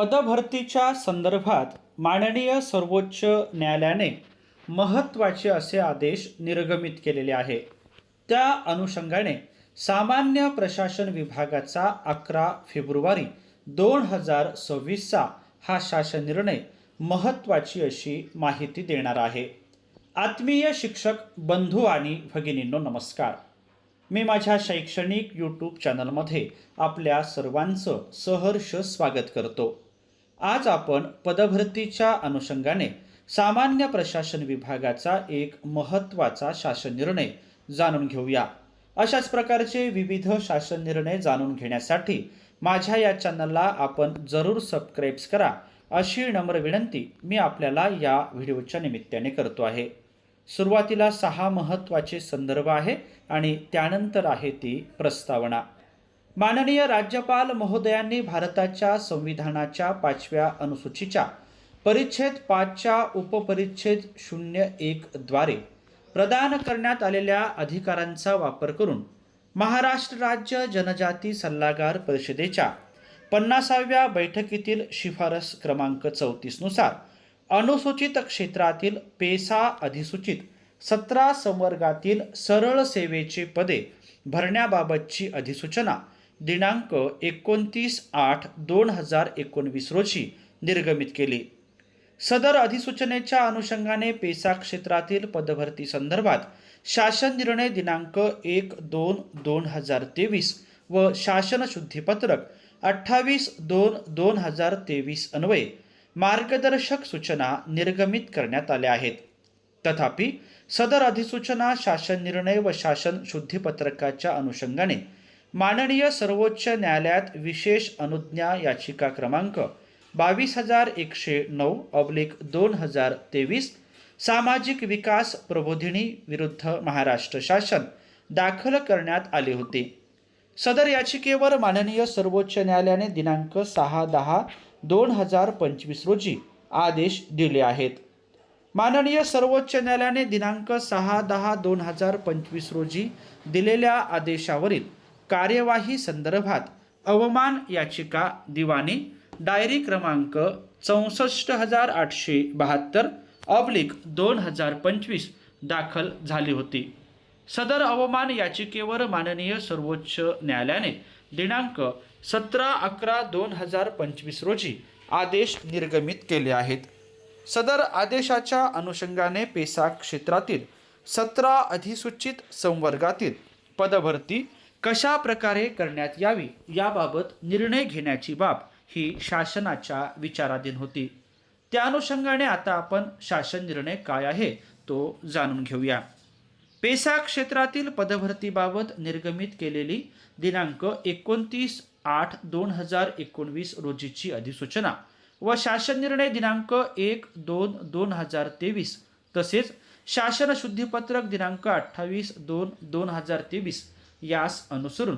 पदभरतीच्या संदर्भात माननीय सर्वोच्च न्यायालयाने महत्त्वाचे असे आदेश निर्गमित केलेले आहे. त्या अनुषंगाने सामान्य प्रशासन विभागाचा अकरा फेब्रुवारी दोन हजार सव्वीसचा हा शासन निर्णय महत्त्वाची अशी माहिती देणार आहे. आत्मीय शिक्षक बंधू आणि भगिनींनो नमस्कार. मी माझ्या शैक्षणिक यूट्यूब चॅनलमध्ये आपल्या सर्वांचं सहर्ष स्वागत करतो. आज आपण पदभरतीच्या अनुषंगाने सामान्य प्रशासन विभागाचा एक महत्त्वाचा शासन निर्णय जाणून घेऊया. अशाच प्रकारचे विविध शासन निर्णय जाणून घेण्यासाठी माझ्या या चॅनलला आपण जरूर सबस्क्राईब्स करा अशी नम्र विनंती मी आपल्याला या व्हिडिओच्या निमित्ताने करतो आहे. सुरुवातीला सहा महत्त्वाचे संदर्भ आहे आणि त्यानंतर आहे ती प्रस्तावना. माननीय राज्यपाल महोदयांनी भारताच्या संविधानाच्या पाचव्या अनुसूचीच्या परिच्छेद पाचच्या उपपरिच्छेद शून्य एक द्वारे प्रदान करण्यात आलेल्या अधिकारांचा वापर करून महाराष्ट्र राज्य जनजाती सल्लागार परिषदेच्या पन्नासाव्या बैठकीतील शिफारस क्रमांक चौतीसनुसार अनुसूचित क्षेत्रातील पेसा अधिसूचित सतरा संवर्गातील सरळ सेवेचे पदे भरण्याबाबतची अधिसूचना दिनांक एकोणतीस आठ दोन हजार एकोणवीस रोजी निर्गमित केली. सदर अधिसूचनेच्या अनुषंगाने पेसा क्षेत्रातील पदभरती संदर्भात शासन निर्णय दिनांक एक दोन दोन हजार तेवीस व शासन शुद्धीपत्रक अठ्ठावीस दोन दोन हजार तेवीस अन्वये मार्गदर्शक सूचना निर्गमित करण्यात आल्या आहेत. तथापि सदर अधिसूचना शासन निर्णय व शासन शुद्धीपत्रकाच्या अनुषंगाने माननीय सर्वोच्च न्यायालयात विशेष अनुज्ञा याचिका क्रमांक बावीस हजार एकशे नऊ अब्लिक दोन हजार तेवीस सामाजिक विकास प्रबोधिनी विरुद्ध महाराष्ट्र शासन दाखल करण्यात आले होते. सदर याचिकेवर माननीय सर्वोच्च न्यायालयाने दिनांक सहा दहा दोन हजार पंचवीस रोजी आदेश दिले आहेत. माननीय सर्वोच्च न्यायालयाने दिनांक सहा दहा दोन हजार पंचवीस रोजी दिलेल्या आदेशावरील कार्यवाही संदर्भात अवमान याचिका दिवाणी डायरी क्रमांक चौसष्ट हजार आठशे बहात्तर ऑब्लिक दोन हजार पंचवीस दाखल झाली होती. सदर अवमान याचिकेवर माननीय सर्वोच्च न्यायालयाने दिनांक सतरा अकरा दोन हजार पंचवीस रोजी आदेश निर्गमित केले आहेत. सदर आदेशाच्या अनुषंगाने पेसा क्षेत्रातील सतरा अधिसूचित संवर्गातील पदभरती कशा प्रकारे करण्यात यावी याबाबत निर्णय घेण्याची बाब ही शासनाच्या विचाराधीन होती. त्या अनुषंगाने आता आपण शासन निर्णय काय आहे तो जाणून घेऊया. पेसा क्षेत्रातील पदभरतीबाबत निर्गमित केलेली दिनांक एकोणतीस आठ दोन हजार एकोणवीस रोजीची अधिसूचना व शासन निर्णय दिनांक एक दोन दोन हजार तेवीस तसेच शासन शुद्धीपत्रक दिनांक अठ्ठावीस दोन दोन हजार तेवीस यास अनुसरून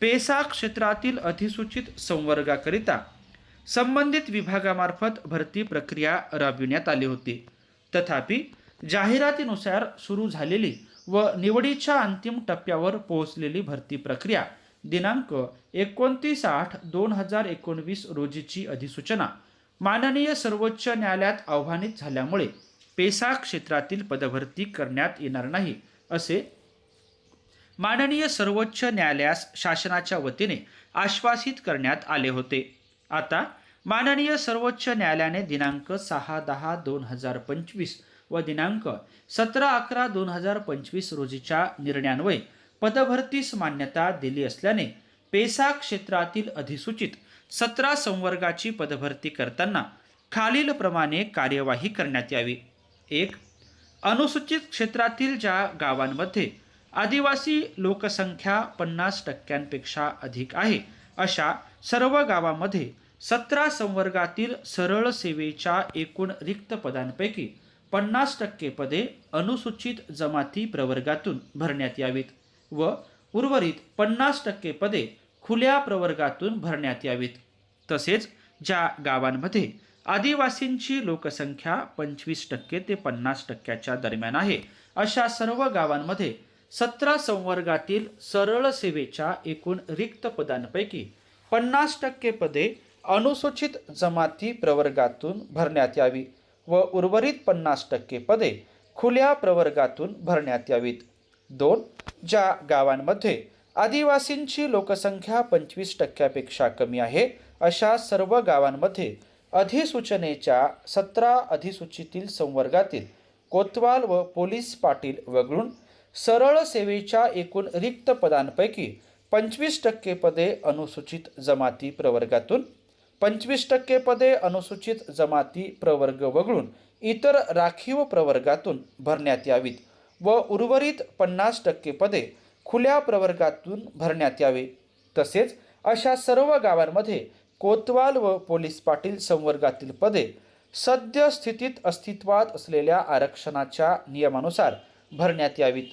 पेसा क्षेत्रातील अधिसूचित संवर्गाकरिता संबंधित विभागामार्फत भरती प्रक्रिया राबविण्यात आली होती. तथापि जाहिरातीनुसार सुरू झालेली व निवडीच्या अंतिम टप्प्यावर पोहोचलेली भरती प्रक्रिया दिनांक एकोणतीस आठ दोन हजार एकोणवीस रोजीची अधिसूचना माननीय सर्वोच्च न्यायालयात आव्हानित झाल्यामुळे पेसा क्षेत्रातील पदभरती करण्यात येणार नाही असे माननीय सर्वोच्च न्यायालयास शासनाच्या वतीने आश्वासित करण्यात आले होते. आता माननीय सर्वोच्च न्यायालयाने दिनांक सहा दहा दोन हजार पंचवीस व दिनांक सतरा अकरा दोन हजार पंचवीस रोजीच्या निर्णयान्वये पदभरतीस मान्यता दिली असल्याने पेसा क्षेत्रातील अधिसूचित सतरा संवर्गाची पदभरती करताना खालीलप्रमाणे कार्यवाही करण्यात यावी. एक अनुसूचित क्षेत्रातील ज्या गावांमध्ये आदिवासी लोकसंख्या पन्नास टक्क्यांपेक्षा अधिक आहे. अशा सर्व गावामध्ये सतरा संवर्गातील सरळ सेवेच्या एकूण रिक्त पदांपैकी पन्नास टक्के पदे अनुसूचित जमाती प्रवर्गातून भरण्यात यावीत व उर्वरित पन्नास टक्के पदे खुल्या प्रवर्गातून भरण्यात यावीत. तसेच ज्या गावांमध्ये आदिवासींची लोकसंख्या पंचवीस टक्के ते पन्नास टक्क्याच्या दरम्यान आहे अशा सर्व गावांमध्ये सतरा संवर्गातील सरळ सेवेच्या एकूण रिक्त पदांपैकी पन्नास टक्के पदे अनुसूचित जमाती प्रवर्गातून भरण्यात यावी व उर्वरित पन्नास टक्के पदे खुल्या प्रवर्गातून भरण्यात यावीत. दोन ज्या गावांमध्ये आदिवासींची लोकसंख्या पंचवीस टक्क्यापेक्षा कमी आहे अशा सर्व गावांमध्ये अधिसूचनेच्या सतरा अधिसूचितील संवर्गातील कोतवाल व पोलीस पाटील वगळून सरळ सेवेच्या एकूण रिक्त पदांपैकी पंचवीस टक्के पदे अनुसूचित जमाती प्रवर्गातून पंचवीस टक्के पदे अनुसूचित जमाती प्रवर्ग वगळून इतर राखीव प्रवर्गातून भरण्यात यावीत व उर्वरित पन्नास टक्के पदे खुल्या प्रवर्गातून भरण्यात यावे. तसेच अशा सर्व गावांमध्ये कोतवाल व पोलीस पाटील संवर्गातील पदे सद्यस्थितीत अस्तित्वात असलेल्या आरक्षणाच्या नियमानुसार भरण्यात यावीत.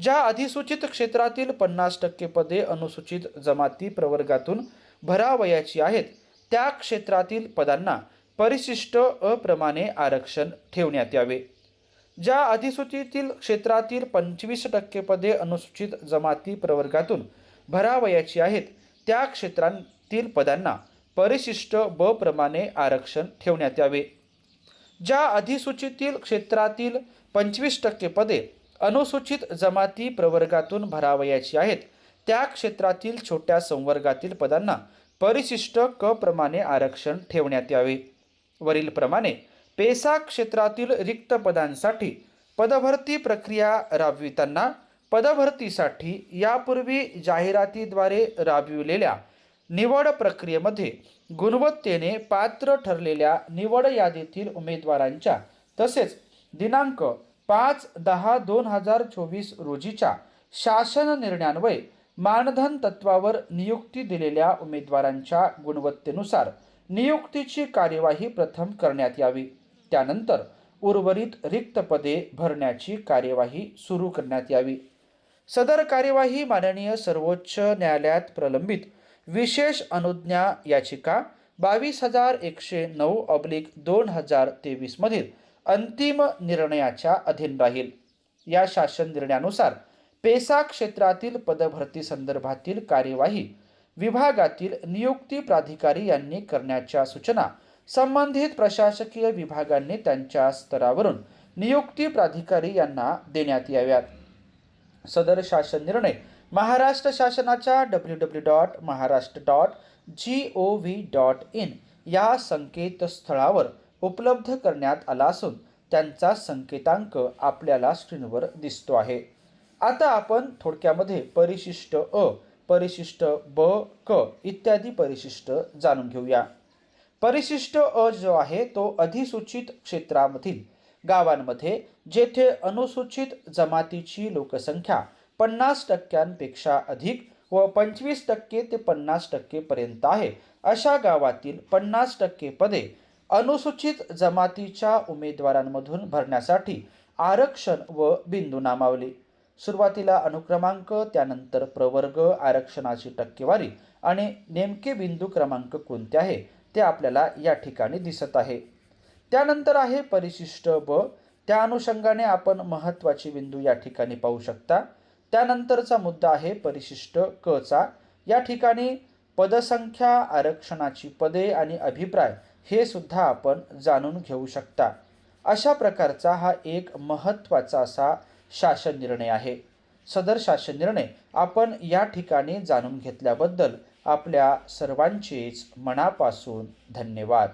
ज्या अधिसूचित क्षेत्रातील पन्नास टक्के पदे अनुसूचित जमाती प्रवर्गातून भरावयाची आहेत त्या क्षेत्रातील पदांना परिशिष्ट अप्रमाणे आरक्षण ठेवण्यात यावे. ज्या अधिसूचितील क्षेत्रातील पंचवीस टक्के पदे अनुसूचित जमाती प्रवर्गातून भरावयाची आहेत त्या क्षेत्रातील पदांना परिशिष्ट ब प्रमाणे आरक्षण ठेवण्यात यावे. ज्या अधिसूचितील क्षेत्रातील पंचवीस टक्के पदे अनुसूचित जमाती प्रवर्गातून भरावयाची आहेत त्या क्षेत्रातील छोट्या संवर्गातील पदांना परिशिष्ट क प्रमाणे आरक्षण ठेवण्यात यावे. वरीलप्रमाणे पेसा क्षेत्रातील रिक्त पदांसाठी पदभरती प्रक्रिया राबविताना पदभरतीसाठी यापूर्वी जाहिरातीद्वारे राबविलेल्या निवड प्रक्रियेमध्ये गुणवत्तेने पात्र ठरलेल्या निवड यादीतील उमेदवारांच्या तसेच दिनांक पाच दहा दोन हजार चोवीस रोजीच्या शासन निर्णयान्वये मानधन तत्वावर नियुक्ती दिलेल्या उमेदवारांच्या गुणवत्तेनुसार नियुक्तीची कार्यवाही प्रथम करण्यात यावी. त्यानंतर उर्वरित रिक्त पदे भरण्याची कार्यवाही सुरू करण्यात यावी. सदर कार्यवाही माननीय सर्वोच्च न्यायालयात प्रलंबित विशेष अनुज्ञा याचिका बावीस हजार एकशे नऊ ऑब्लिक दोन हजार तेवीसमधील अंतिम निर्णयाच्या अधीन राहील. या शासन निर्णयानुसार पेसा क्षेत्रातील पदभरती संदर्भातील कार्यवाही विभागातील नियुक्ती प्राधिकारी यांनी करण्याच्या सूचना संबंधित प्रशासकीय विभागांनी त्यांच्या स्तरावरून नियुक्ती प्राधिकारी यांना देण्यात याव्यात. सदर शासन निर्णय महाराष्ट्र शासनाच्या W W dot Maharashtra dot G O V dot in या संकेतस्थळावर उपलब्ध करण्यात आला असून त्यांचा संकेतांक आपल्याला स्क्रीनवर दिसतो आहे. आता आपण थोडक्यामध्ये परिशिष्ट अ परिशिष्ट ब क इत्यादी परिशिष्ट जाणून घेऊया. परिशिष्ट अ जो आहे तो अधिसूचित क्षेत्रामधील गावांमध्ये जेथे अनुसूचित जमातीची लोकसंख्या पन्नास टक्क्यांपेक्षा अधिक व पंचवीस टक्के ते पन्नास टक्केपर्यंत आहे. अशा गावातील पन्नास टक्के पदे अनुसूचित जमातीच्या उमेदवारांमधून भरण्यासाठी आरक्षण व बिंदू नामावली. सुरुवातीला अनुक्रमांक त्यानंतर प्रवर्ग आरक्षणाची टक्केवारी आणि नेमके बिंदू क्रमांक कोणते आहे ते आपल्याला या ठिकाणी दिसत आहे. त्यानंतर आहे परिशिष्ट ब. त्या अनुषंगाने आपण महत्त्वाचे बिंदू या ठिकाणी पाहू शकता. त्यानंतरचा मुद्दा आहे परिशिष्ट क चा. या ठिकाणी पदसंख्या आरक्षणाची पदे आणि अभिप्राय हे सुद्धा आपण जाणून घेऊ शकता. अशा प्रकारचा हा एक महत्त्वाचा असा शासन निर्णय आहे. सदर शासन निर्णय आपण या ठिकाणी जाणून घेतल्याबद्दल आपल्या सर्वांचेच मनापासून धन्यवाद.